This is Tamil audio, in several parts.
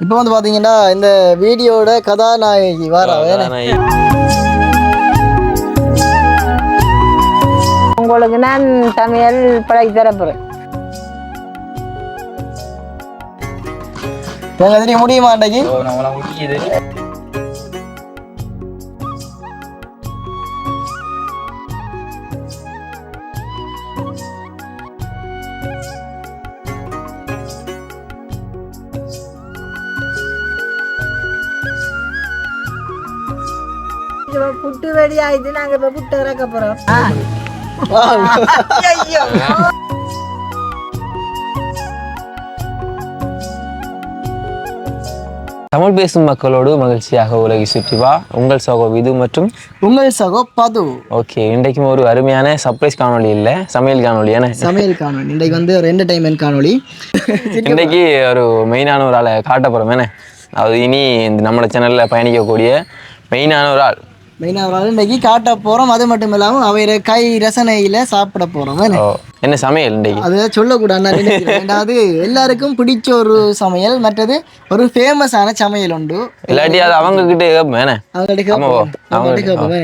இப்போ வந்து பாத்தீங்கன்னா இந்த வீடியோட கதாநாயகி வாரா உங்களுக்கு நான் சமையல் பழகி தரப்போறேன் எங்க தெரிய முடியுமா அன்றைக்கு வெடி ஆயிடுச்சு நாங்க இப்ப புட்டு இறக்க போறோம். ஐயோ தமிழ் பேசும் மக்களோடு மகிழ்ச்சியாக உலகை சுற்றி வா. உங்கள் சகோ விது மற்றும் உங்கள் சகோ பது. ஓகே இன்றைக்கும் ஒரு அருமையான சர்ப்ரைஸ் காணொளி இல்லை சமையல் காணொளி ஏன்னா சமையல் காணொலி இன்றைக்கு வந்து ஒரு என்டர்டைன்மெண்ட் காணொலி இன்றைக்கு ஒரு மெயினான ஒரு ஆளை காட்ட போகிறோம் என்ன? அது இனி இந்த நம்மளோட சேனலில் பயணிக்கக்கூடிய மெயினான ஒரு ஆள். மெயினாக ஒரு இன்றைக்கு காட்ட போகிறோம் அது மட்டும் இல்லாமல் அவைய கை ரசனையில் சாப்பிட போகிறோம் என்ன சமையல் இன்றைக்கு? அதை சொல்லக்கூடாது. ரெண்டாவது எல்லாருக்கும் பிடிச்ச ஒரு சமையல். மற்றது ஒரு ஃபேமஸான சமையல் உண்டு. இல்லாட்டி அது அவங்க கிட்டே கேட்போம் என்ன? அவங்கள்ட்ட? கேட்போம். அவங்கள்ட்ட கேட்போம்.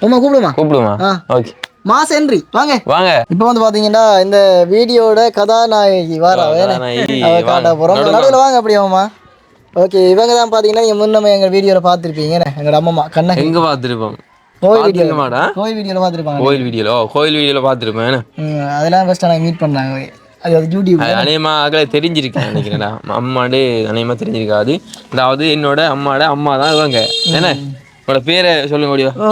ரொம்ப கூப்பிடுமா? கூப்பிடுமா? ஆ. ஓகே. மாஸ் என்றி வாங்க. வாங்க. இப்போ வந்து பாத்தீங்கன்னா இந்த வீடியோட கதாநாயகி வாரா. காட்ட போறோம். நடுவுல வாங்க அப்படி ஆமாம்மா ஓகே இவங்க தான் பாத்தீங்கன்னா நீங்க முன்னமே எங்க வீடியோல பார்த்துருப்பீங்க எங்களோட அம்மா கண்ணகி. எங்கே பார்த்துருப்போம் கோயில் வீடியோ கோயில் வீடியோல பார்த்துருப்பாங்க கோயில் வீடியோல ஓ கோயில் வீடியோல பார்த்துருப்பேன் அதெல்லாம் ஃபர்ஸ்ட் நாங்கள் மீட் பண்ணாங்க அது அது யூடியூப் அநேகமா அகல தெரிஞ்சிருக்கேன் நினைக்கிறேன்டா. அம்மாடு அநேகமா தெரிஞ்சிருக்காது. அதாவது என்னோட அம்மாட அம்மா தான் இவங்க. என்ன? உங்களோட பேரை சொல்லுங்க முடியும் ஓ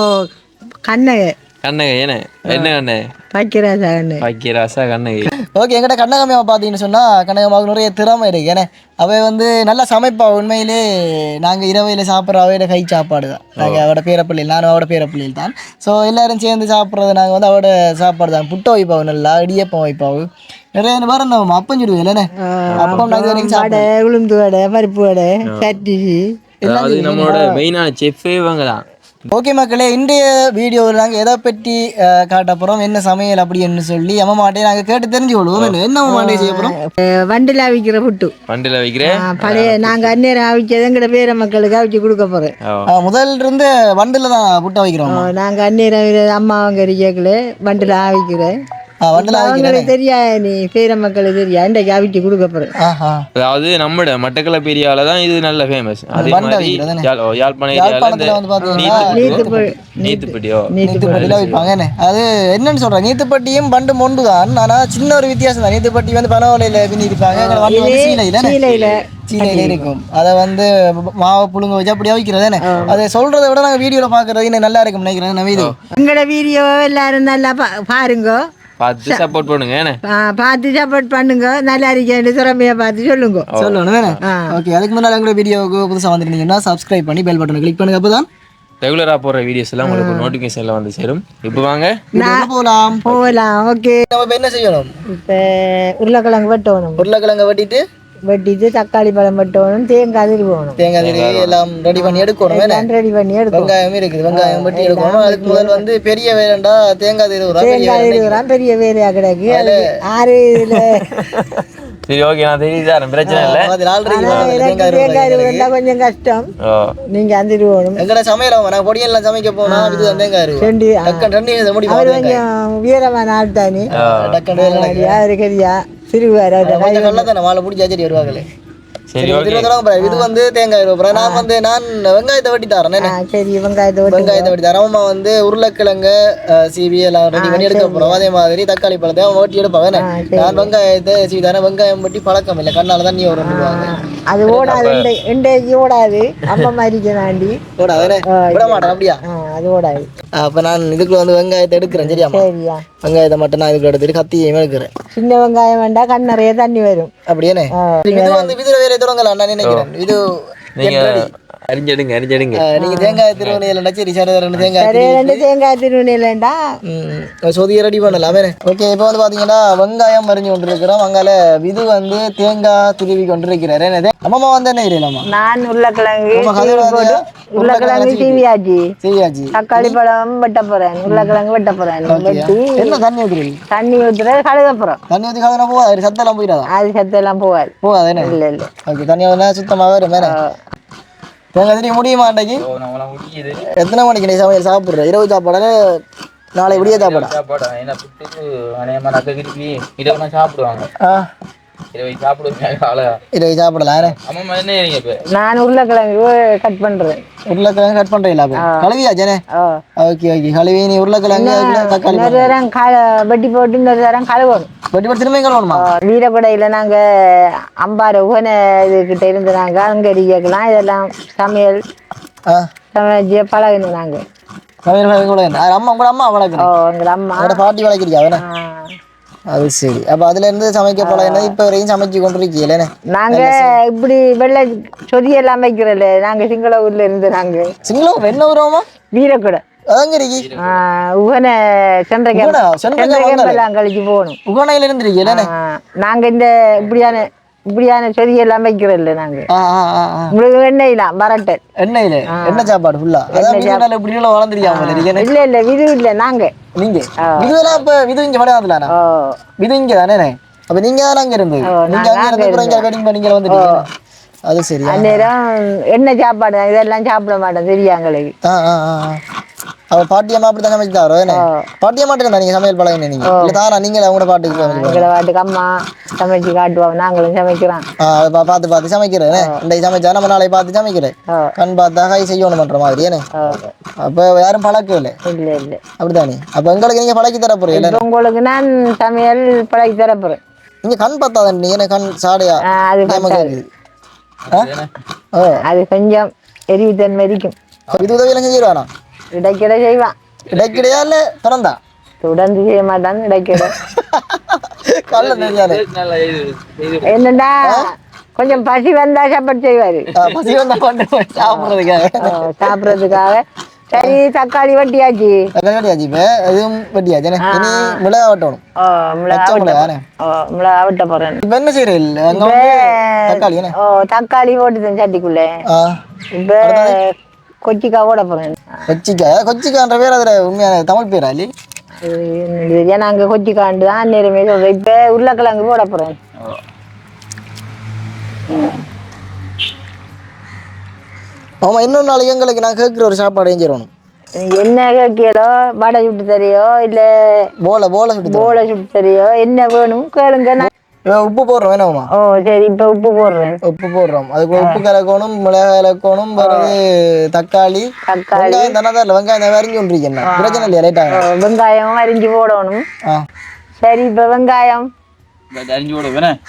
கண்ணகை என்ன கண்ணை கண்ணு பாக்கியராசா கண்ணகை. ஓகே எங்கிட்ட கண்ணகம்மாவை பார்த்தீங்கன்னு சொன்னால் கண்ணகம்மாவுக்கு நிறைய திறமை இருக்கு ஏன்னா அவ வந்து நல்லா சமைப்பா உண்மையிலே. நாங்கள் இரவையில் சாப்பிட்ற அவையோட கை சாப்பாடு தான். நாங்கள் அவட பேரப்பிள்ளைகள் நானும் அவட பேரப்பிள்ளைகள் தான். ஸோ எல்லாரும் சேர்ந்து சாப்பிட்றது நாங்கள் வந்து அவட சாப்பாடு தான். புட்டை வைப்பாவு நல்லா இடியப்பம் வைப்பாவு. நிறைய வேறு நம்ம அப்பம் சுடுவோம் இல்லைண்ணே அப்பம் சாப்பிட்டேன் வடை உளுந்து வடை பருப்பு வடை சட்டி அதாவது நம்மளோட மெயினான செஃப்பே இவங்க தான். ஓகே மக்களே இன்றைய வீடியோவில் நாங்கள் எதை பற்றி காட்ட போகிறோம் என்ன சமையல் அப்படின்னு சொல்லி அம்மா மாட்டே நாங்கள் கேட்டு தெரிஞ்சு கொள்வோம் என்ன அம்மா மாட்டே செய்ய போகிறோம் வண்டில் அவிக்கிற புட்டு. வண்டியில் வைக்கிறேன் ஆ, பழைய நாங்கள் அந்நேரம் அவிச்சது எங்கட பேர மக்களுக்கு அவிச்சு கொடுக்க போகிறோம் முதல்ல இருந்து வண்டில் தான் புட்டை வைக்கிறோம் நாங்கள் அந்நேரம் அம்மா அவங்க கேட்கல வண்டில் அவிக்கிறேன். வண்டில் அவங்களுக்கு தெரியா நீ? பேர மக்களுக்கு தெரியா? இன்றைக்கு அவிச்சு கொடுக்க அதாவது நம்மட மட்டக்களப்பு ஏரியாவில் தான் இது நல்ல ஃபேமஸ் அதே மாதிரி நீத்துப்பட்டியோ? நீத்துப்பட்டியில் அது என்னன்னு சொல்கிறேன் நீத்துப்பட்டியும் பண்டு மொண்டு தான் ஆனால் சின்ன ஒரு வித்தியாசம் தான் நீத்துப்பட்டி வந்து பனவலையில் பின்னி இருப்பாங்க சீலையில் இருக்கும். அதை வந்து மாவை புழுங்க வச்சு அப்படியே வைக்கிறதானே அதை சொல்கிறத விட நாங்கள் வீடியோவில் பார்க்குறது இன்னும் நல்லா இருக்கும் நினைக்கிறேன். நவீது எங்களோட வீடியோ எல்லாரும் நல்லா பாருங்க. பார்த்து சப்போர்ட் பண்ணுங்க பார்த்து சப்போர்ட் பண்ணுங்க. நல்லா இருக்கேன்னு திறமையை பார்த்து சொல்லுங்க. சொல்லணும் ஓகே அதுக்கு முன்னாடி எங்களோட வீடியோவுக்கு புதுசாக வந்துருந்தீங்கன்னா சப்ஸ்கிரைப் பண்ணி பெல் பட்டனை கிளிக் பண்ணுங்க அப்போ தான் ரெகுலராக போடுற வீடியோஸ் எல்லாம் உங்களுக்கு நோட்டிஃபிகேஷனில் வந்து சேரும். இப்போ வாங்க. போகலாம் போகலாம் ஓகே. நம்ம என்ன செய்யணும்? இப்போ உருளைக்கிழங்கு வெட்டணும். உருளைக்கிழங்க வெட்டிட்டு வெட்டிட்டு தக்காளி பழம் வெட்டணும் தேங்காய் திருவணும் தேங்காய் திருவி எல்லாம் ரெடி பண்ணி எடுக்கணும் ரெடி பண்ணி எடுக்கணும். வெங்காயம் இருக்குது வெங்காயம் வெட்டி எடுக்கணும். அதுக்கு முதல் வந்து பெரிய வேலைண்டா தேங்காய் திருவுறா பெரிய தேங்காய் திருவுறான் பெரிய வேலையா கிடக்கு. அது ஆறு இதுல. சரி ஓகே நான் தெரியுது பிரச்சனை இல்லை. தேங்காய் திருவுறா. திருவுறா கொஞ்சம் கஷ்டம். நீங்க அந்த திருவணும். எங்கட சமையல் அவங்க நான் பொடியெல்லாம் சமைக்க போனா இதுதான் தேங்காய் ரெண்டு. டக்கன் ரெண்டு இதை முடியும் அவர் கொஞ்சம் வீரமான ஆள் தானே. டக்கன் கரியா கொஞ்சம் நல்லா தானே மாலை பிடிச்சி அச்சடி வருவாங்களே. சரி இது வந்து தேங்காய் இருவா நான் வந்து நான் வெங்காயத்தை வெட்டி தரேன்? சரி வெங்காயத்தை வெட்டு வெங்காயத்தை வெட்டி தரேன் அம்மா வந்து உருளைக்கிழங்க சீவி எல்லாம் ரெடி பண்ணி எடுக்க போறோம் அதே மாதிரி தக்காளி பழத்தை அவன் வெட்டி எடுப்பாங்க? நான் வெங்காயத்தை சீவி தரேன் வெங்காயம் வெட்டி பழக்கம் இல்லை. கண்ணால தான் நீ அது ஓடாது. ஓடாது. அம்மா மாதிரி அதே விட மாட்டேன் அப்படியா? ஆ, அது ஓடாது அப்ப நான் இதுக்குள்ள வந்து வெங்காயத்தை எடுக்கிறேன் சரியாம்மா சரியா. வெங்காயத்தை மட்டும் நான் இதுக்குள்ள எடுத்துட்டு கத்தியையும் எடுக்கிறேன். சின்ன வெங்காயம் வேண்டாம் கண் நிறைய தண்ணி வரும். அப்படியேனே? இது வந்து இதுல வேற தொடங்கலாம் நான் நினைக்கிறேன். இது நீங்க அறிஞ்செடுங்க அறிஞ்செடுங்க நீங்க தேங்காய் திருவண்ணையில சரி சரி ரெண்டு தேங்காய் ரெண்டு தேங்காய் திருநெல்வேண்டா ம், சொதிய ரெடி பண்ணலாம் வேற ஓகே இப்போ வந்து பாத்தீங்கன்னா வெங்காயம் மறிஞ்சு கொண்டு இருக்கிறோம் அங்கால இது வந்து தேங்காய் துருவி கொண்டு இருக்கிறாரு என்னது அம்மா வந்து என்ன இல்லையாம்மா நான் உருளைக்கிழங்கு உருளைக்கிழங்கு சீவியாச்சு சரியாச்சு தக்காளி பழம் வெட்ட போறேன் உருளைக்கிழங்கு வெட்ட போறேன் வெட்டி என்ன தண்ணி ஊத்துறீங்க தண்ணி ஊத்துற கழுகப்புறம் தண்ணி ஊற்றி கலனா போவா அது சத்தெல்லாம் போயிடாதா அது சத்தெல்லாம் போவாது போவாது என்ன இல்ல இல்ல ஓகே தண்ணி சுத்தமாக வரும் மேலே தேங்காய் தண்ணி முடியுமா அன்றைக்கு எத்தனை மணிக்கு நீ சமையல்? சாப்பிட்ற? இரவு சாப்பாடா? நாளை விடிய சாப்பாடா? சாப்பாடு? இரவு சாப்பிடுவாங்க. சாப்பிடலாம். அம்மா என்ன ஏறிங்க இப்போ நான் உருளைக்கிழங்கு கட் பண்றேன். உருளைக்கிழங்கு கட் பண்ணுறீங்களா அப்போ? கழுவியாச்சேனே ஓ ஓகே ஓகே. கழுவி நீ உருளைக்கிழங்கு தக்காளி இன்னொரு வெட்டி போட்டு இன்னொரு நேரம் கழுவணும் வெட்டி போட்டு திரும்ப கழுவணுமா வீரப்படையில நாங்க அம்பாறு உகன இதுகிட்ட இருந்து நாங்க அங்க கேட்கலாம். இதெல்லாம் சமையல் சமைச்சு பழகணும் நாங்க. சமையல் வேலை கூட என்ன? அது அம்மா கூட அம்மா ஓ வளர்க்குறேன் எங்க அம்மா பாட்டி வளர்க்குறியா. அது சரி. அப்போ அதுல இருந்து சமைக்க போல என்ன? இப்போ வரைக்கும் சமைச்சு கொண்டு இருக்கீங்களே நாங்க இப்படி வெள்ளை சொதி எல்லாம் வைக்கிறோம்ல நாங்க சிங்கள ஊர்ல இருந்து நாங்க. சிங்களம் என்ன வருவோமா வீரக்கூட. உகன சென்ற சென்ற கழிச்சு போகணும். உகனையில இருந்து நாங்க இந்த இப்படியான இப்படியான சொதி எல்லாம் வைக்கிறோம்ல நாங்க. உங்களுக்கு வெண்ணெய்லாம் பரட்டல். எண்ணெயில? எண்ணெய் சாப்பாடு ஃபுல்லா அதான் இப்படி எல்லாம் வளர்ந்துருக்காங்க இல்ல இல்ல விது இல்ல நாங்க. நீங்க? விதுவெல்லாம் இப்ப விது இங்க ஓ. விது இங்க தானே அப்ப நீங்க தானே அங்க இருந்து? நீங்க அங்க இருந்து அப்புறம் இங்க வெட்டிங் பண்ணி இங்க வந்துட்டீங்க. அது சரியா? அந்நேரம் எண்ணெய் சாப்பாடு. இதெல்லாம் சாப்பிட மாட்டோம் தெரியாங்களுக்கு. அவ பாட்டியம்மா அப்படி தான் சமைச்சு தாரோ என்ன? பாட்டியம்மா நீங்க சமையல் பழகின நீங்க? இல்ல தாரா நீங்க அவங்களோட பாட்டுக்கு எங்களை வாட்டுக்கு அம்மா சமைச்சு காட்டுவோம் நாங்களும் சமைக்கிறோம். ஆ அதை பா- பார்த்து பார்த்து சமைக்கிறேன் இன்றைக்கு சமைச்சா நம்ம நாளை பார்த்து சமைக்கிறேன். கண் பார்த்தா கை செய்யணும் பண்ற மாதிரி என்ன? ஓ அப்ப யாரும் பழக்கம் இல்லை? இல்ல இல்ல. அப்படித்தானே? அப்ப எங்களுக்கு நீங்க பழக்கி தர போறீங்க உங்களுக்கு நான் சமையல் பழகி தரப்போறேன் நீங்க கண் பார்த்தாதான் நீங்க என்ன கண் சாடையா? அது அது கொஞ்சம் எரிவுத்தன்மை இருக்கும் இது உதவியெல்லாம் செஞ்சிருவானா இடைக்கிட செய்வான் இடைக்கிடையா இல்ல பிறந்தா தொடர்ந்து செய்ய மாட்டான் இடைக்கிட என்னடா கொஞ்சம் பசி வந்தா சாப்பாடு செய்வாரு பசி வந்தா சாப்பிடுறதுக்காக சாப்பிடுறதுக்காக சரி தக்காளி வட்டியாச்சு வெட்டியாச்சு இப்ப இதுவும் வெட்டியாச்சு? இனி மிளகா வெட்டணும் மிளகா வெட்ட போறேன் இப்ப என்ன செய்யறீங்க அங்க தக்காளி ஓ தக்காளி போட்டுதேன் சட்டிக்குள்ள இப்ப கொச்சிக்காய் போட போறேன் கொச்சிக்கா கொச்சிக்கான்ற பேர் அதுல உண்மையான தமிழ் பேரா இல்லி தெரியாது. நாங்க கொச்சிக்காண்டு தான் நேரமே சொல்றேன் இப்ப உருளைக்கிழங்கு போட போறேன் ஆமா இன்னொரு நாளைக்கு எங்களுக்கு நான் கேட்குற ஒரு சாப்பாடு செஞ்சிடணும் நீங்க என்ன கேட்கியலோ வடை சுட்டு தரையோ இல்ல போல போல சுட்டு போலை சுட்டு தரையோ என்ன வேணும்? கேளுங்க நான் உப்பு போடுறோம் வேணாமா ஓ சரி இப்ப உப்பு போடுறேன். உப்பு போடுறோம். அதுக்கு உப்பு கலக்கணும் மிளகாய் கலக்கணும் பிறகு தக்காளி. தக்காளி. வெங்காயம் தானே தான் இல்லை வெங்காயம் வரைஞ்சி கொண்டிருக்கேன் பிரச்சனை இல்லையா ஓ, லைட்டாக வெங்காயம் அரிஞ்சு போடணும். ஆ. சரி இப்ப வெங்காயம். அரிஞ்சு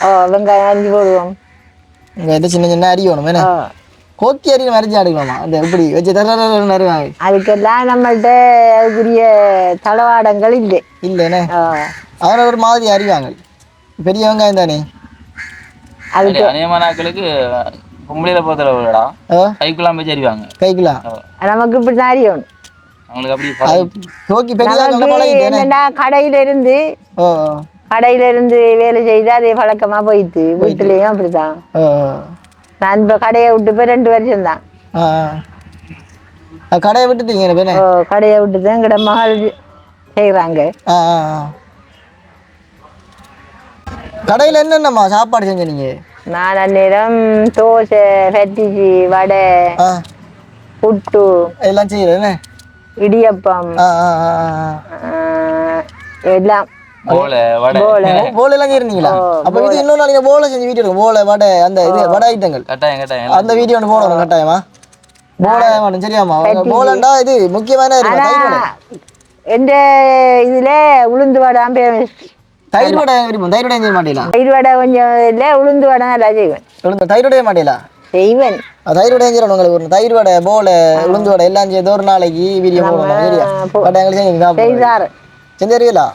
ஓ வெங்காயம் அரிஞ்சு போடுவோம். வெங்காயத்தை சின்ன சின்ன அரியணும் வேணே. கோக்கி அரியும் அரிஞ்சு அடுக்கலாமா அந்த இப்படி வச்சு தர நிறைவாங்க அதுக்கெல்லாம் நம்மள்ட்ட அதுக்குரிய தளவாடங்கள் இல்லை. இல்லைண்ணே அதில் ஒரு மாதிரி அறிவாங்க. பெரிய வெங்காயம் தானே? அதுக்கு அநேகமான நாட்களுக்கு பொம்பளையில ஆ? கைக்குலாம் போய் சரிவாங்க கைக்கலாம் நமக்கு இப்படி தான் என்னடா கடையில இருந்து ஓ கடையில இருந்து வேலை செய்து அதே பழக்கமா போயிட்டு வீட்டுலயும் அப்படிதான். நான் இப்ப கடையை விட்டு போய் ரெண்டு வருஷம் தான். கடையை விட்டுட்டீங்க ஓ கடையை விட்டு தான் எங்கட மகள் செய்கிறாங்க கடையில் என்னென்னம்மா சாப்பாடு செஞ்ச நீங்க? நான் அந்நேரம் தோசை பட்டிச்சி வடை புட்டு எல்லாம் செய்யறேன்னு இடியப்பம் எல்லாம். போல வடை. போல. எல்லாம் செய்யறீங்களா அப்ப இது இன்னொரு நாளைக்கு போல செஞ்சு வீடியோ இருக்கும் போல வடை அந்த இது வடை ஐட்டங்கள் கட்டாயம் கட்டாயம் அந்த வீடியோ ஒன்று போடணும் கட்டாயமா? போல வேணும் சரியாமா போலண்டா இது முக்கியமான இருக்கு தயிர் வடை. எந்த இதுல உளுந்து வடை தயிர் வடை விரும்பும்? தயிர் வடை செய்ய மாட்டீங்களா? தயிர் வடை கொஞ்சம் இல்லை உளுந்து வடை நல்லா செய்வேன். உளுந்து தயிர் வடைய மாட்டீங்களா? செய்வேன். தயிர் வடை செஞ்சிடணும் உங்களுக்கு ஒரு தயிர் வடை போல உளுந்து வடை எல்லாம் செய்து ஒரு நாளைக்கு வீடியோ போடணும் சரியா? வடை எங்களுக்கு செஞ்சு சாப்பிடுவோம். செய்தார். செஞ்சறியலா?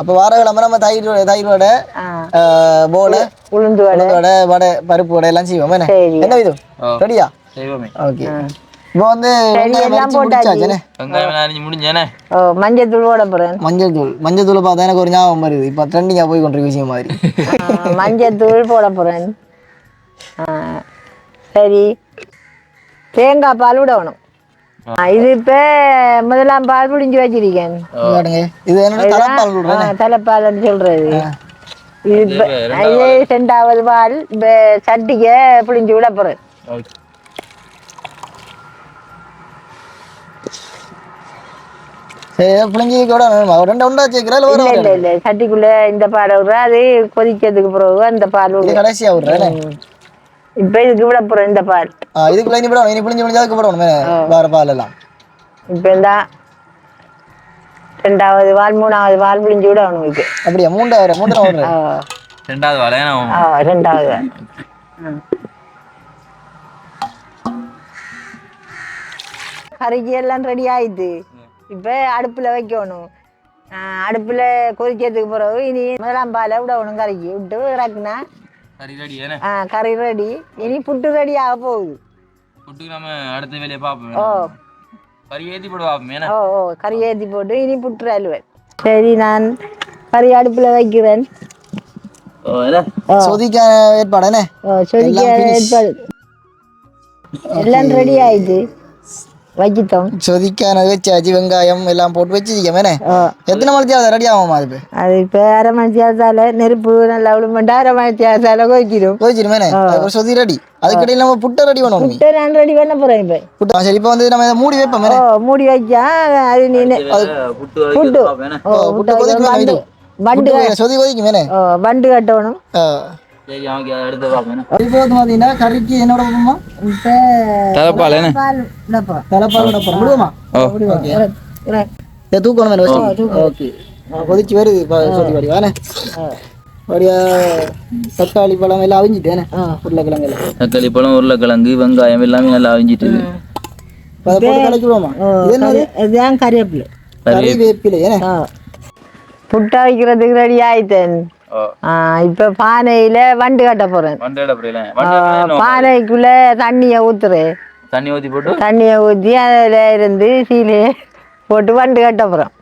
அப்ப வார கிழமை நம்ம தயிர் தயிர் வடை போல உளுந்து வடை. வடை வடை பருப்பு வடை எல்லாம் செய்வோம். என்ன? என்ன இது. ரெடியா? ஓகே. இப்போ வந்து ஓ மஞ்சத்தூள் போட போறேன். மஞ்சள் தூள் மஞ்சள் தூளை பார்த்தா எனக்கு ஒரு ஞாபகம் வருது. இப்போ ட்ரெண்டிங்காக போய் கொண்டிருக்க விஷயம் மாதிரி. ஆ, மஞ்சத்தூள் போட போறேன். சரி. தேங்காய் பால் விடணும். இது இப்ப முதலாம் பால் புளிஞ்சு வச்சிருக்கேன். இது தலைப்பால் விடுறேன். சொல்றது. இது ரெண்டாவது பால். இப்ப சட்டிக்க புளிஞ்சு விட போறேன். சட்டிக்குள்ள இந்த பால் விடுற அது கொதிக்கிறதுக்கு பிறகு அந்த பால் இது விடுறேன். கடைசியா விடுறேன் இப்ப இதுக்கு விட போறேன் இந்த பால் ஆ இதுக்குள்ள இனி விடணும். இனி புளிஞ்சு புளிஞ்சு அதுக்கு விடணும். வேற பால் எல்லாம். இப்ப இந்த ரெண்டாவது பால் மூணாவது பால் புளிஞ்சு விடணும் இதுக்கு. அப்படியா? மூண்டாவது மூன்றா விடுறேன் ஆ, ரெண்டாவது வேலை ஆ, ரெண்டாவது. கறிக்கு எல்லாம் ரெடி ஆயிடுது இப்போ அடுப்பில் வைக்கணும். அடுப்புல கொதிக்கிறதுக்கு பிறகு இனி முதலாம் பாலை விடணும் கறிக்கு விட்டு இறக்குனா ஆ, கறி ரெடி இனி புட்டு ரெடி ஆக போகுது. புட்டுக்கு நம்ம அடுத்த வேலையை பார்ப்போம். ஓ. கறி ஏற்றி போட்டு பார்ப்போம் ஏன்னா ஓ ஓ கறி ஏற்றி போட்டு இனி புட்டு அலுவல் சரி நான் கறி அடுப்பில் வைக்கிறேன். ஓ என்ன? சொதிக்க ஏற்பாடு என்ன? ஓ சொதிக்க எல்லாம் finish. ஏற்பாடு. எல்லாம் ரெடி ஆயிடுச்சு வச்சிட்டோம் சொதிக்கான வச்சாச்சு வெங்காயம் எல்லாம் போட்டு வச்சிருக்கேன் எத்தனை மணிக்கு அது ரெடி ஆகுமா அது? அது இப்போ அரை மணி நேரத்தால நெருப்பு நல்லா விழுமெண்டா அரை மணி நேரத்தால கொதிச்சிடும் போயிச்சிருமேனே அதுக்கப்புறம் சொதி ரெடி அதுக்கடையில் நம்ம புட்டை ரெடி பண்ணணும் புட்டை நான் ரெடி பண்ண போகிறேன் இப்போ. புட்டு சரி இப்போ வந்து நம்ம மூடி வைப்போம் ஓ மூடி வச்சா அது நீ புட்டு புட்டு. பார்ப்போம் ஓ புட்டு புட்டை கொதிக்கும் வண்டு. சொதி கொதிக்கும் வண்டு கட்டணும். சரி அவங்க அடுத்து பார்த்தீங்கன்னா கறிக்கு என்னோட தலைப்பால் என்ன? தலைப்பால் விடுவோமா? தூக்கணும் ஓகே. கொதிச்சு வருது வானே வடியா தக்காளி பழம் எல்லாம் அவிஞ்சிட்டேனே உருளைக்கிழங்கு எல்லாம் தக்காளி பழம் உருளைக்கிழங்கு வெங்காயம் எல்லாமே நல்லா அவிஞ்சிட்டு அதை போட்டு கலக்கி விடுவோமா இது என்னது? இதுதான் கறிவேப்பிலை. கறி வேப்பிலை ஏனே ஆ. புட்டை வைக்கிறதுக்கு ரெடி ஆயிட்டேன். இப்போ பானையில வண்டு கட்ட போறேன். பானைக்குள்ள தண்ணியை ஊத்துறேன். தண்ணி ஊற்றி போட்டு? தண்ணியை ஊற்றி அதில் இருந்து சீலையை போட்டு வண்டு கட்ட போகிறோம்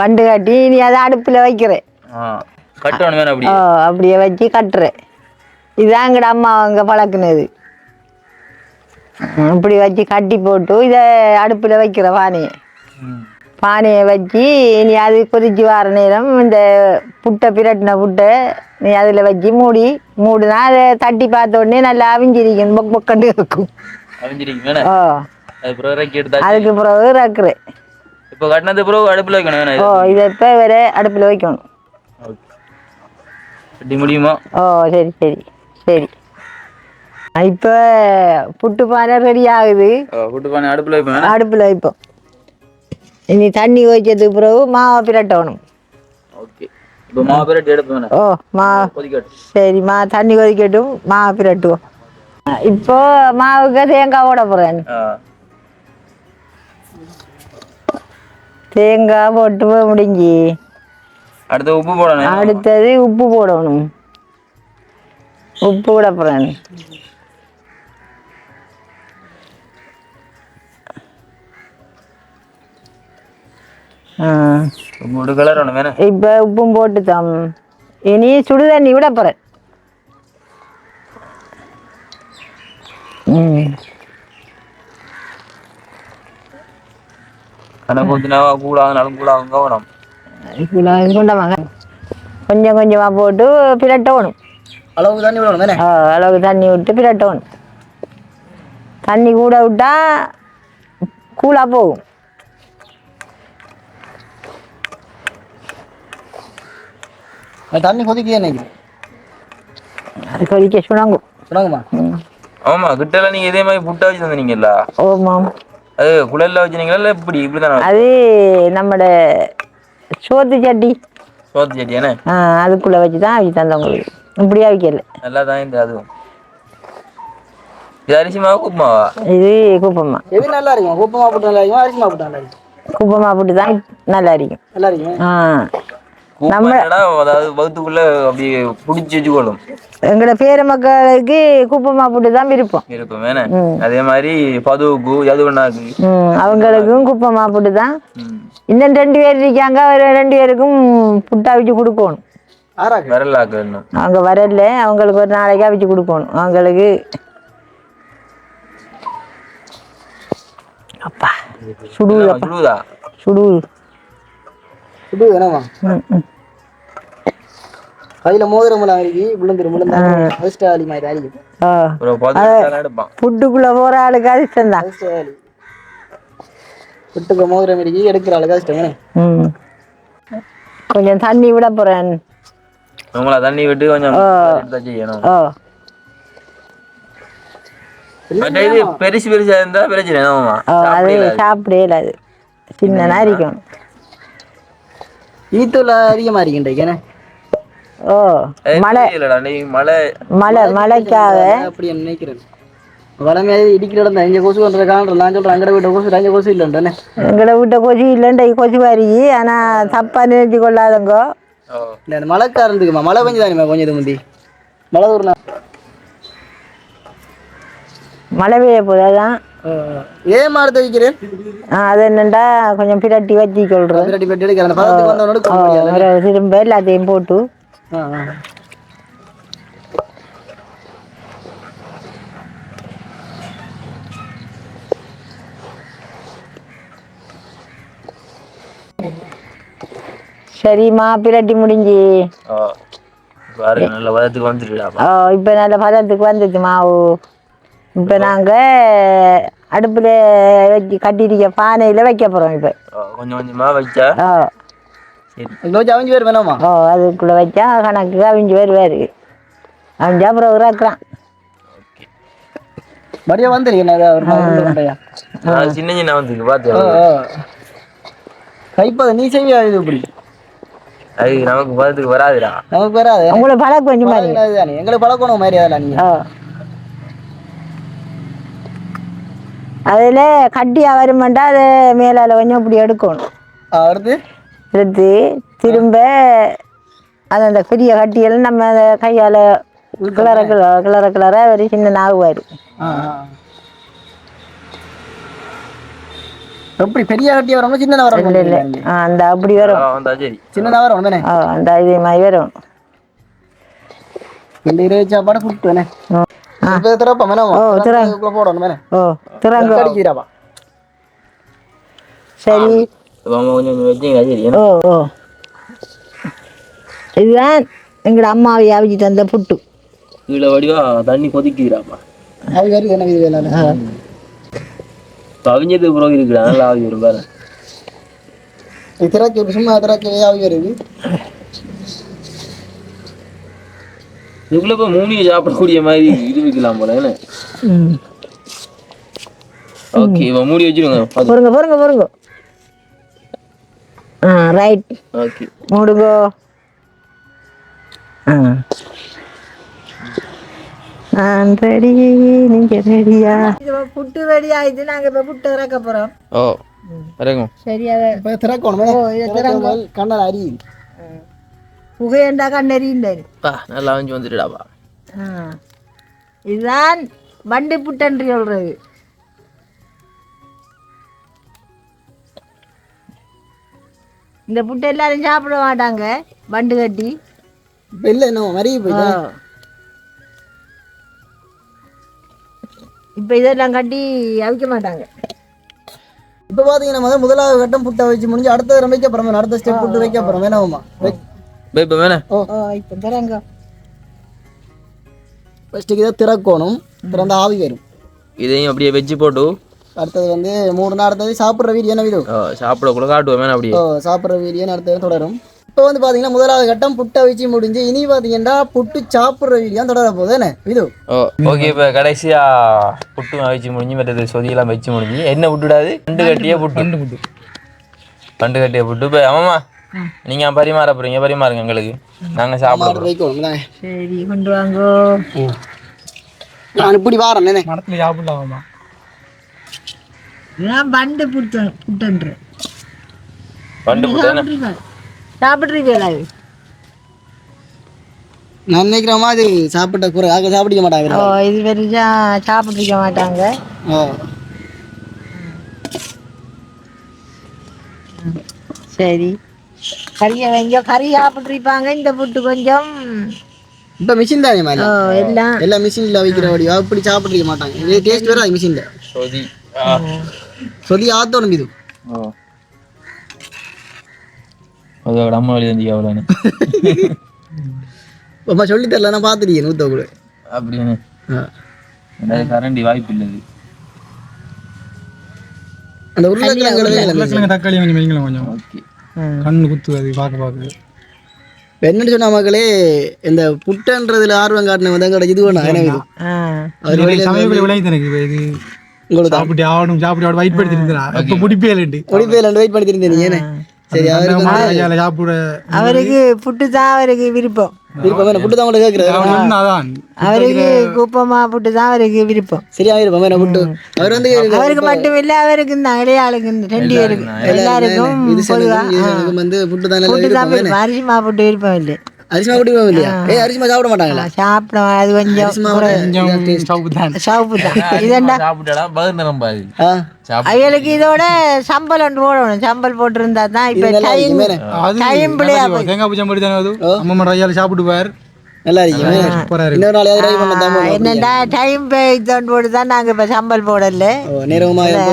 வண்டு கட்டி நீ அதை அடுப்பில் வைக்கிறேன். அப்படியே வச்சு கட்டுறேன். இதுதான் எங்கட அம்மா அவங்க பழக்குனது. இப்படி வச்சு கட்டி போட்டு இதை அடுப்பில் வைக்கிற பானையை. பானையை வச்சு நீ அது கொதிச்சு வர நேரம் இந்த புட்டை பிரட்டின புட்டை நீ அதில் வச்சு மூடி மூடினா அதை தட்டி பார்த்த உடனே நல்லா அவிஞ்சிருக்கும் பொக் பொக்கண்டு இருக்கும். ஓ அதுக்கு பிறகு ரக்குறேன் இப்போ கட்டினது பிறகு அடுப்பில் வைக்கணும் ஓ இது இப்போ வேற அடுப்பில் வைக்கணும். முடியுமா? ஓ சரி சரி சரி. இப்போ புட்டு பானை ரெடி ஆகுது. புட்டு பானை அடுப்பில் வைப்பேன் வேணும் அடுப்பில் வைப்போம். இனி தண்ணி வச்சதுக்கு பிறகு மாவை பிரட்டணும் ஓகே இப்போ மாவு பேரட்டி எடுப்பேன் வேணும் ஓ மா கொதிக்கட்டும் சரி மா தண்ணி கொதிக்கட்டும் மாவை பிரட்டுவோம் இப்போ மாவுக்கு தேங்காய் ஓட போகிறேன் தேங்காய் போட்டு முடிஞ்சு அடுத்து உப்பு போடணும் அடுத்தது உப்பு போடணும் உப்பு விட போகிறேன் உப்பு போட்டு கிளறணும் வேணும். இப்போ உப்பும் போட்டு தம் இனி சுடு தண்ணி விட போகிறேன் கூடாதுனாலும் கொஞ்சம் கொஞ்சமாக போட்டு பிரட்டணும். அளவுக்கு தண்ணி விடணும் மேனே ஆ, அளவுக்கு தண்ணி விட்டு பிரட்டணும். தண்ணி கூட விட்டா கூலாக போகும். தண்ணி கொதிக்க நினைக்கிறேன் அது கொதிக்க சுணங்கும் சொல்லுங்கம்மா ஆமா கிட்டல நீங்க இதே மாதிரி புட்டை வச்சு தந்தீங்கல்ல? ஓமாம் அது குழல்ல வச்சுனீங்களா இல்ல இப்படி இப்படிதானே? அது நம்மட சோத்து சட்டி. சோத்து செடி என்ன அதுக்குள்ளே வச்சு தான் அவிச்சு தந்தவங்களுக்கு இப்படியா வைக்கல நல்லா தான் இந்த அதுவும். இது அரிசி மாவு உப்பு மாவா? இது குப்பம்மா எது நல்லா இருக்கும்? உப்பு மாப்பிட்டு நல்லா இருக்கும் அரிசி மாப்பிட்டு நல்லா இருக்கும்? குப்பம்மா போட்டு தான் நல்லா இருக்கும். நல்லா இருக்கும்? ஆ. உப்புமாடா அதாவது வகுத்துக்குள்ள அப்படி புடிச்சு வச்சுக்கொள்ளும் எங்களோட பேர மக்களுக்கு குப்பம்மா போட்டு தான் வேணே அதே மாதிரி பதுவுக்கு யதுவண்ணாக்கு. ம் அவங்களுக்கும் குப்பம்மா போட்டு தான். இன்னும் ரெண்டு பேர் இருக்காங்க ரெண்டு பேருக்கும் புட்டா அவிச்சு கொடுக்கணும். விரலாக்கு அவங்க வரல அவங்களுக்கு ஒரு நாளைக்கு அவிச்சு கொடுக்கணும். அவங்களுக்கு அப்பா சுடுதா? சுடுது இது வேணாமா கையில மோதிரம் இருக்கு விழுந்துரும் விழுந்தா அதிர்ஷ்டவாளி மாதிரி அடிக்கும் புட்டுக்குள்ளே போகிற ஆளுக்கு அதிர்ஷ்டம் தான். அதிர்ஷ்டவாளி மோதிரம் இருக்கு எடுக்கிற ஆளுக்கு அதிர்ஷ்டம் கொஞ்சம் தண்ணி விட போகிறேன் உங்களை தண்ணி விட்டு கொஞ்சம் செய்யணும். பெருசு பெருசா இருந்தா பிரச்சனை அது சின்னனா இருக்கும். ஈத்தூள் அதிகமா இருக்கு ஏன்னா ஓ மழை. இல்லடா நீ மழை. மழை மழைக்காக. அப்படி நினைக்கிறேன் வளமையாக இடிக்கிற இடம் இங்கே கொசு பண்ணுற காலம் நான் சொல்கிறேன் அங்கே வீட்டு கொசு அங்கே கொசு இல்லைன்றானே. எங்களை விட்ட கொசு இல்லைண்டை கொசு வருகி ஆனால் தப்பாக நினைச்சு கொள்ளாதங்கோ. அந்த மழைக்காரந்துக்குமா மழை பெஞ்சு தானேம்மா கொஞ்சம் இது முந்தி. மழை ஊர்னா மழை பெய்ய போகுது ஆ, அது என்னண்டா கொஞ்சம் பிரட்டி வச்சு திரும்ப எல்லாத்தையும் போட்டு. சரிம்மா பிரட்டி முடிஞ்சு. நல்ல இப்போ நல்ல பதத்துக்கு வந்துச்சு மாவு இப்போ நாங்கள் அடுப்பில் வச்சு கட்டிருக்க பானையில் வைக்க போகிறோம் இப்போ. கொஞ்சம் கொஞ்சமா வச்சா? இவ்வளோ அவிஞ்சு பேர் வேணாமா? ஓ அதுக்குள்ளே வச்சா கணக்கு அவிஞ்சு வருவார். அவிஞ்சா அப்புறம் இறக்குறான் மடியா வந்துருக்கேன் சின்ன சின்ன வந்துருக்கு பார்த்து கைப்பதை நீ செய்வியா இது இப்படி? அது நமக்கு பதத்துக்கு வராதுடா. நமக்கு வராது. உங்களை பழக்கம் கொஞ்சம் மாதிரி. எங்களுக்கு பழக்கணும் மாதிரி அதெல்லாம் நீங்க ஓ அதில் கட்டியாக வருமாண்டா அது மேலால் கொஞ்சம் இப்படி எடுக்கணும். எடுத்து திரும்ப அது அந்த பெரிய கட்டியெல்லாம் நம்ம அந்த கையால் கிளற கிளற கிளற கிளற ஒரு சின்ன நாகுவார். ஆ, ஆ. எப்படி பெரிய கட்டியா வரணும் சின்ன இல்லை வரணும் இல்லை ஆ அந்த அப்படி வரும். சின்னதா வரணும் தானே ஆ அந்த இதே மாதிரி வரும். இந்த இருபது சாப்பாடு கூப்பிட்டு ஓ வச்சிங்க சரி ஓ ஓ இதுதான் எங்களோட அம்மாவை அவிச்சிட்டு வந்த புட்டு கீழே வடிவா தண்ணி கொதிக்குதுடாப்பா அது வருது என்ன இது பிறகு இருக்குடா நல்லா ஆவி வரும் பாரு இப்படி சும்மா திறக்கவே ஆகி வருது இதுக்குள்ள இப்போ மூணியை சாப்பிடக்கூடிய மாதிரி இது வைக்கலாம் போல என்ன? ஓகே இப்போ மூடி வச்சிருங்க பொறுங்க பொறுங்க பொறுங்க. ஆ ரைட் ஓகே மூடுங்கோ. ஆ. நான் ரெடி நீங்க ரெடியா புட்டு ரெடி ஆயிடுச்சு நாங்க இப்ப புட்டு இறக்க போறோம். ஓ இறங்கும். சரி அதை இப்போ திறக்கணும் கண்ணால் அறியுது புகையண்டா கண்ணெறியில்லை பா நல்லா அவிஞ்சு வந்துட்டுடாப்பா ஆ இதுதான் வண்டு புட்டன்று சொல்றது இந்த புட்டு எல்லாரும் சாப்பிட மாட்டாங்க வண்டு கட்டி இல்லை என்ன மறிய போயிட்டு இப்போ இதெல்லாம் கட்டி அவிக்க மாட்டாங்க இப்போ பார்த்தீங்கன்னா முதல் முதலாவது கட்டம் புட்டை வச்சு முடிஞ்சு அடுத்த வைக்க போகிறோம் அடுத்த ஸ்டெப் புட்டு வைக்க போகிறோம் வேணாமா பே இப்போ வேணே. ஓ. இப்போ தரங்க. ஃபஸ்ட்டுக்கு இதை திறக்கணும். திறந்த ஆவி வரும். இதையும் அப்படியே வச்சு போட்டு. அடுத்தது வந்து மூணு நாள் அடுத்தது சாப்பிட்ற வீடியோ என்ன வீடியோ ஓ சாப்பிடக்குள்ள காட்டுவோம் அப்படியே. ஓ சாப்பிட்ற வீடியோ அடுத்தது தொடரும்? இப்போ வந்து பார்த்தீங்கன்னா முதலாவது கட்டம் புட்டை வச்சு முடிஞ்சு இனி பார்த்தீங்கன்னா புட்டு சாப்பிட்ற வீடியோ தொடர போகுது என்ன? இது ஓ ஓகே இப்போ கடைசியா புட்டு வச்சு முடிஞ்சு மற்றது சொதியெல்லாம் வச்சு முடிஞ்சு என்ன புட்டுடாது பண்டு கட்டிய புட்டு. பண்டு புட்டு. பண்டு கட்டிய புட்டு. இப்போ ஆமாம்மா நீங்கள் பரிமாற போகிறீங்க பரிமாறுங்க எங்களுக்கு. நாங்கள் சாப்பிட போறோம். வைக்கணும் தானே சரி கொண்டு வாங்கோ. நான் இப்படி வாரேன் என்ன நான் வண்டு புட்டு புட்டுன்ற. பண்டு புட்டு சாப்பிட்றீங்களா நான் நினைக்கிற மாதிரி சாப்பிட்ட குறை ஆக சாப்பிடிக்க மாட்டாங்க ஓ இது பெருசா சாப்பிட்ருக்க மாட்டாங்க. ஓ. சரி. கறியை வைங்க கறி சாப்பிட்ருப்பாங்க இந்த புட்டு கொஞ்சம். இப்போ மிஷின் தானே மாதிரி ஓ எல்லாம். எல்லாம் மிஷினில் வைக்கிற வடிவா அப்படி சாப்பிட்ருக்க மாட்டாங்க. இது டேஸ்ட் வேறு அது மிஷினில் சொதி. சொல்லி ஆத்தோணும் இது. ஓ. அதோட அம்மா வழி தந்தி அவ்வளோன்னு அம்மா சொல்லி தரல நான் பார்த்துருக்கேன் ஊத்த கூட அப்படின்னு. கரண்டி வாய்ப்பு இல்லை அந்த உருளைக்கிழங்கு தக்காளி கொஞ்சம் வைங்களேன் கொஞ்சம். ஓகே. கண்ணு குத்து அது பார்க்க பார்க்க. என்னன்னு சொன்ன மக்களே இந்த புட்டன்றதுல ஆர்வம் கிடைச்சது வேணும் எனக்கு இது விளையுது எனக்கு இப்ப இது உங்களுக்கு சாப்பிட்டு ஆகணும் சாப்பிட்டு ஆகணும் வெயிட் பண்ணி இருந்தா இப்ப முடிப்பே இல்லைண்டு முடிப்பே ரெண்டு வெயிட் பண்ணி தெரிந்தேன் நீங்க என்ன சரி அவருக்கு அவருக்கு புட்டு தான் அவருக்கு விருப்பம். விருப்பம் புட்டு தான் உங்களை கேட்குறாரு அவருக்கு குப்பமா புட்டு தான் அவருக்கு விருப்பம். சரியா விருப்பம் வேணும் புட்டு. அவர் வந்து அவருக்கு மட்டும் இல்ல அவருக்கு இந்த இடையாளுக்கு இந்த ரெண்டு பேருக்கு எல்லாருக்கும் இது சனக்கும் இது சனக்கும் வந்து புட்டு தான் நல்லா புட்டு தான் விருப்பம் வேணும். விருப்பம் அரிசி மா புட்டு விருப்பம் இல்லை. அரிசிமா குடிப்போம் இல்லையா? ஏ அரிசிமா சாப்பிட மாட்டாங்களா? சாப்பிட அது கொஞ்சம் சாப்பிட்டு தான் சவுப்பு தான் இதெண்டா சாப்பிட்டாடா பதில் நிரம்பாது ஆ. அவங்களுக்கு இதோட சம்பளம் போடணும். சம்பல் போட்டிருந்தா தான் இப்ப டைம் டைம் பிள்ளையா தேங்காய் பூஜை மாதிரி தானே அது? அம்மா கையால சாப்பிட்டு பார். நல்லா இன்னொரு நாள். என்னண்டா டைம் இதோண்டு போட்டு தான் நாங்க இப்ப சம்பல் போடல. ஓ, நேரமா இருக்கு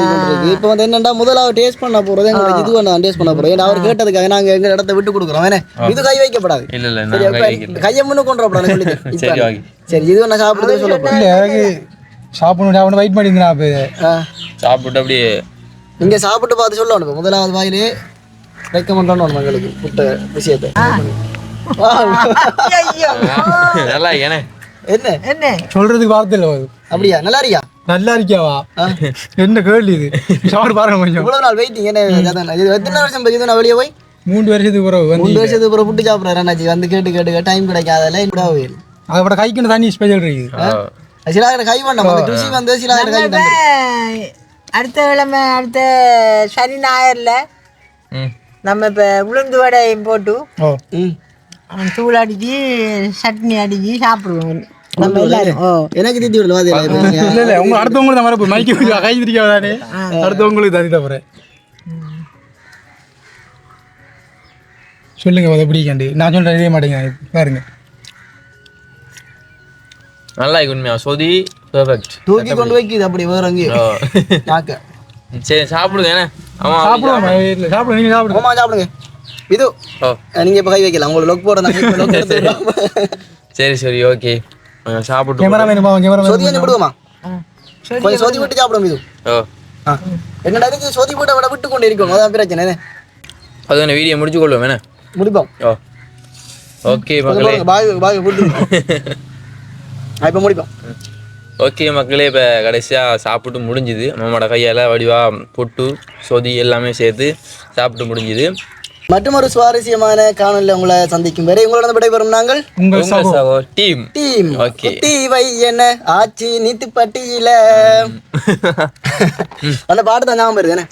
இப்போ வந்து என்னன்னா முதலாவது டேஸ்ட் பண்ண போறது எங்களுக்கு இது பண்ண டேஸ்ட் பண்ண போறோம் ஏன்னா அவர் கேட்டதுக்காக நாங்க எங்க இடத்த விட்டு கொடுக்குறோம். ஏன்னா இது கை வைக்கப்படாது. இல்லை இல்லை சரி நான் கை அப்ப வைக்கல. கையை முன்னு கொண்டு வரப்படாது சரி இது ஒண்ணு சாப்பிடுறது சொல்ல எனக்கு சாப்பிடணும் சாப்பிடணும் வெயிட் பண்ணி இருந்தா அப்ப. ஆ, சாப்பிட்டு அப்படியே நீங்க சாப்பிட்டு பார்த்து சொல்லணும் இப்ப. முதலாவது வாயிலே ரெக்கமெண்ட் பண்ணணும் எங்களுக்கு புட்ட விஷயத்தை. நல்லா ஏனே என்ன? என்ன? சொல்றதுக்கு வார்த்தை இல்லை அப்படியா? நல்லா இருக்கியா? நல்லா இருக்கியாவா என்ன கேள்வி இது? சாப்பிட்டு பாருங்க கொஞ்சம். இவ்வளவு நாள் வெயிட்டிங் என்ன இது? எத்தனை வருஷம் போய் நான் வெளியே போய்? மூன்று வருஷத்துக்கு பிறகு வந்து மூணு வருஷத்துக்கு அப்புறம் புட்டு சாப்பிட்றேன் அண்ணாச்சி. வந்து கேட்டு கேட்டு டைம் கிடைக்காதல இப்படி போயிரு அதை விட கைக்கு தண்ணி ஸ்பெஷல் இருக்குது. சில கை வேண்டாம். அந்த ருசி வந்து சில கை அடுத்த கிழமை அடுத்த சனி ஞாயிறுல நம்ம இப்ப உளுந்து வடையும் போட்டு தூள் அடிச்சு சட்னி அடிச்சு சாப்பிடுவோம் நம்ம எல்லாரும். ஓ. எனக்கு திட்டி விடல வாதியில இல்ல இல்ல உங்க அடுத்தவங்களுக்கு தான் வரப்போ மைக்கு கை திரிக்காம தானே அடுத்தவங்களுக்கு தனி தவிர சொல்லுங்க அதை பிடிக்காண்டு நான் சொல்றேன் இதே மாட்டேங்க பாருங்க. நல்லா இருக்கு உண்மையா? சொதி பெர்ஃபெக்ட் தூக்கி கொண்டு வைக்குது அப்படி வேற அங்கேயும் சரி சாப்பிடுங்க என்ன? ஆமா சாப்பிடுவோம் சாப்பிடுங்க நீங்க சாப்பிடுங்க. ஓமா சாப்பிடுங்க. இது நீங்க இப்ப கை வைக்கலாம் உங்களுக்கு லொக் போட லொக் எடுத்து விடுறோம். சரி சரி. ஓகே. சாப்பிட்டு கேமராமேன் பாவம் கேமராமேன் சொதி கொஞ்சம் விடுவோமா? கொஞ்சம் சொதி விட்டு சாப்பிடும் இது ஓ. ஆ. என்னடா இருக்கு? சொதி போட்டு விட விட்டு கொண்டு இருக்கணும் அதான் பிரச்சனை என்ன? அது என்ன வீடியோ முடிச்சு கொள்வோம் என்ன? முடிப்போம். ஓ. ஓகே மக்களே. பாய் பாய் போட்டு இப்போ முடிப்போம். ஓகே மக்களே இப்போ கடைசியாக சாப்பிட்டு முடிஞ்சுது. நம்மளோட கையால் வடிவா புட்டு சொதி எல்லாமே சேர்த்து சாப்பிட்டு முடிஞ்சுது. மற்றொரு சுவாரஸ்யமான காணொலியில் உங்களை சந்திக்கும் வரை உங்களோட விடைபெறும் நாங்கள் உங்கள் டீம். டீம். Okay. குத்தி வை என்ன ஆச்சி நீத்து பட்டியில அந்த பாட்டு தான் ஞாபகம் வருது என்ன?